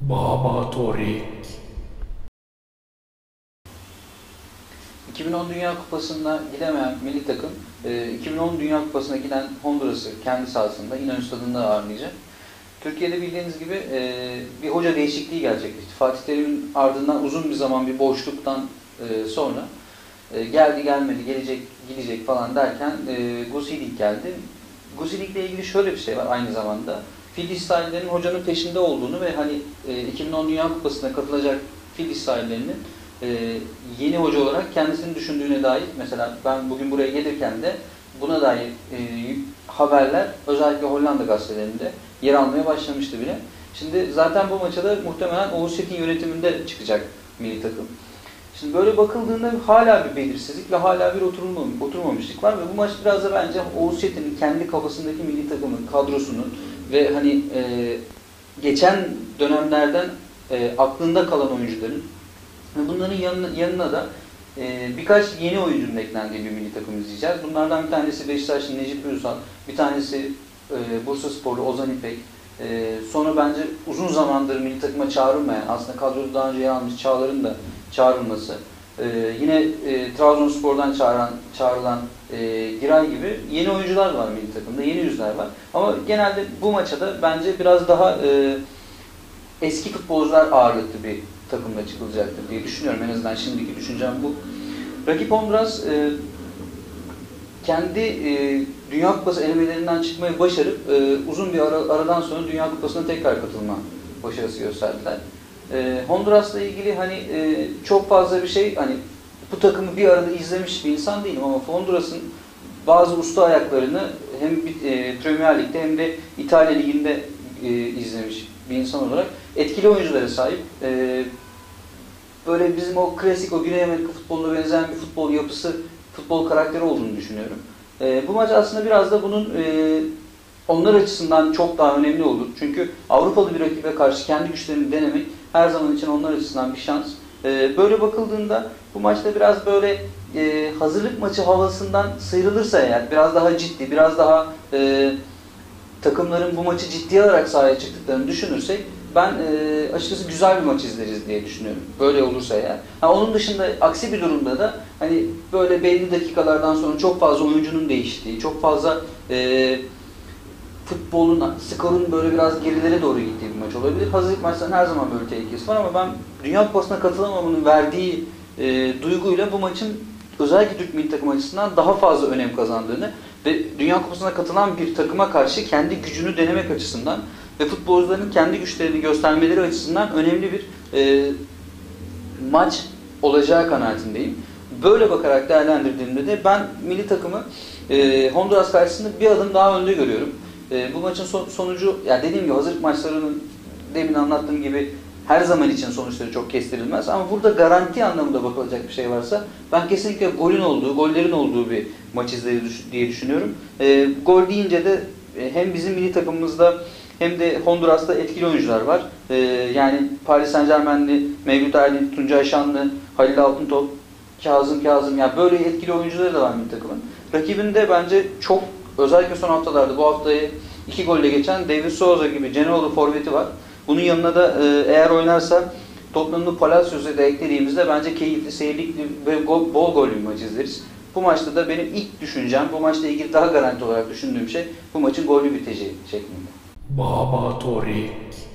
Baba Torik. 2010 Dünya Kupası'na gidemeyen milli takım, e, 2010 Dünya Kupası'na giden Honduras'ı kendi sahasında İnönü Stadı'nda ağırlayacak. Türkiye'de bildiğiniz gibi e, bir hoca değişikliği gerçekleşti. Fatih Terim'in ardından uzun bir zaman bir boşluktan e, sonra e, geldi gelmedi, gelecek gidecek falan derken e, Gusidik geldi. Gusidik'le ilgili şöyle bir şey var aynı zamanda. Fil sahillerinin hocanın peşinde olduğunu ve hani e, 2010 Dünya Kupası'na katılacak fil sahillerinin e, yeni hoca olarak kendisini düşündüğüne dair mesela ben bugün buraya gelirken de buna dair e, haberler özellikle Hollanda gazetelerinde yer almaya başlamıştı bile. Şimdi zaten bu maça da muhtemelen Oğuz Çetin yönetiminde çıkacak milli takım. Şimdi böyle bakıldığında hala bir belirsizlik ve hala bir oturmamışlık var ve bu maç biraz da bence Oğuz Çetin'in kendi kafasındaki milli takımın kadrosunun ve hani e, geçen dönemlerden e, aklında kalan oyuncuların ve bunların yanına, yanına da e, birkaç yeni oyuncunun eklendiği bir milli takım izleyeceğiz. Bunlardan bir tanesi Beşiktaşlı Necip Ünsal, bir tanesi e, Bursa Sporlu Ozan İpek, e, sonra bence uzun zamandır milli takıma çağrılmayan, aslında kadroda daha önce yer almış Çağlar'ın da çağrılması, e, yine e, Trabzonspor'dan çağıran, çağrılan e, Giray gibi yeni oyuncular var milli takımda, yeni yüzler var. Ama genelde bu maça da bence biraz daha e, eski futbolcular ağırlıklı bir takımla çıkılacaktır diye düşünüyorum. En azından şimdiki düşüncem bu. Rakip Honduras e, kendi e, Dünya Kupası elemelerinden çıkmayı başarıp e, uzun bir ara, aradan sonra Dünya Kupası'na tekrar katılma başarısı gösterdiler. E, Honduras'la ilgili hani e, çok fazla bir şey hani bu takımı bir arada izlemiş bir insan değilim ama Honduras'ın bazı usta ayaklarını hem e, Premier Lig'de hem de İtalya Ligi'nde e, izlemiş bir insan olarak etkili oyunculara sahip. E, böyle bizim o klasik o Güney Amerika futboluna benzeyen bir futbol yapısı, futbol karakteri olduğunu düşünüyorum. E, bu maç aslında biraz da bunun e, onlar açısından çok daha önemli olur. Çünkü Avrupalı bir rakibe karşı kendi güçlerini denemek her zaman için onlar açısından bir şans. E, böyle bakıldığında bu maçta biraz böyle e, hazırlık maçı havasından sıyrılırsa eğer biraz daha ciddi, biraz daha e, takımların bu maçı ciddiye alarak sahaya çıktıklarını düşünürsek ben e, açıkçası güzel bir maç izleriz diye düşünüyorum. Böyle olursa eğer. Ha, onun dışında aksi bir durumda da hani böyle belli dakikalardan sonra çok fazla oyuncunun değiştiği, çok fazla e, futbolun, skorun böyle biraz gerilere doğru gittiği bir maç olabilir. Hazırlık maçlarının her zaman böyle tehlikesi var ama ben Dünya Kupası'na katılamamanın verdiği e, duyguyla bu maçın özellikle Türk milli takım açısından daha fazla önem kazandığını ve Dünya Kupası'na katılan bir takıma karşı kendi gücünü denemek açısından ve futbolcuların kendi güçlerini göstermeleri açısından önemli bir e, maç olacağı kanaatindeyim. Böyle bakarak değerlendirdiğimde de ben milli takımı e, Honduras karşısında bir adım daha önde görüyorum. E, bu maçın son, sonucu, yani dediğim gibi hazırlık maçlarının demin anlattığım gibi her zaman için sonuçları çok kestirilmez ama burada garanti anlamında bakılacak bir şey varsa ben kesinlikle golün olduğu, gollerin olduğu bir maç izleriz diye düşünüyorum. E, gol deyince de e, hem bizim milli takımımızda hem de Honduras'ta etkili oyuncular var. E, yani Paris Saint Germain'li Mevlüt Aydın, Tuncay Şanlı, Halil Altıntop, Kazım Kazım yani böyle etkili oyuncuları da var milli takımın. Rakibinde bence çok özellikle son haftalarda bu haftayı iki golle geçen David Souza gibi Genoa'lı forveti var. Bunun yanına da e, eğer oynarsa Tottenham'lı Palacios'u da eklediğimizde bence keyifli, seyirlikli ve bol, bol gollü bir maç izleriz. Bu maçta da benim ilk düşüncem, bu maçla ilgili daha garanti olarak düşündüğüm şey bu maçın gollü biteceği şeklinde. Baba Torik.